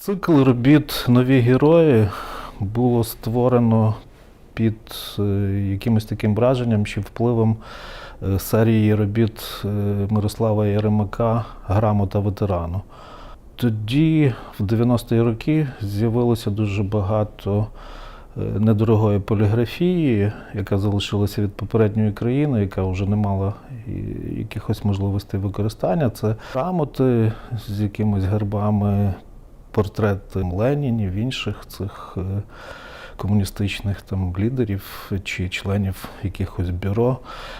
Цикл робіт Нові герої було створено під е, якимось таким враженням чи впливом е, серії робіт е, Мирослава Яремака Грамота ветерану. Тоді, в 90-ті роки, з'явилося дуже багато недорогої поліграфії, яка залишилася від попередньої країни, яка вже не мала якихось можливостей використання. Це грамоти з якимись гербами, портрети Ленінів, інших цих е, комуністичних там лідерів чи членів якихось бюро.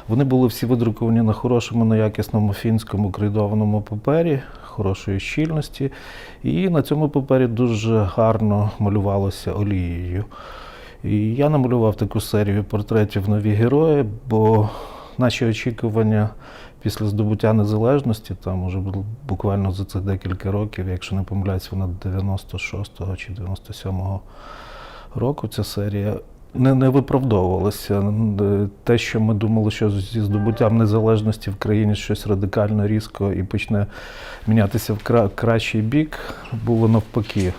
Вони були всі видруковані на хорошому, на якісному фінському крейдованому папері, хорошої щільності. І на цьому папері дуже гарно малювалося олією. І я намалював таку серію портретів нові герої, бо наші очікування після здобуття незалежності, там уже бу- буквально за цих декілька років, якщо не помиляюсь, вона 96-го чи 97-го року ця серія. Не, не виправдовувалася. Те, що ми думали, що зі здобуттям незалежності в країні щось радикально різко і почне мінятися в кра- кращий бік, було навпаки.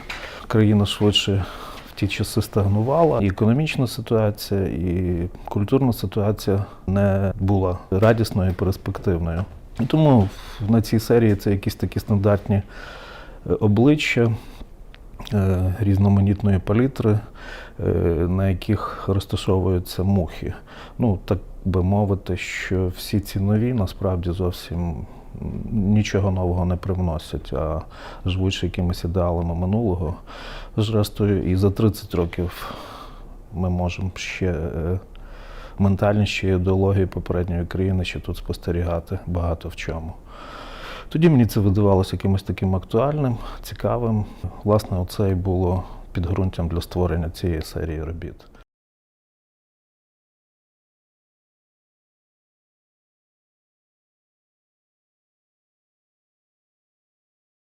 Країна швидше ті часи стагнувала. І економічна ситуація, і культурна ситуація не була радісною і перспективною. Тому на цій серії це якісь такі стандартні е, обличчя е, різноманітної палітри, е, на яких розташовуються мухи. Ну, так би мовити, що всі ці нові насправді зовсім нічого нового не привносять, а живуть якимись ідеалами минулого. Зрештою, і за 30 років ми можемо ще е, ментальність чи ідеології попередньої країни ще тут спостерігати багато в чому. Тоді мені це видавалося якимось таким актуальним, цікавим. Власне, оце і було підґрунтям для створення цієї серії робіт.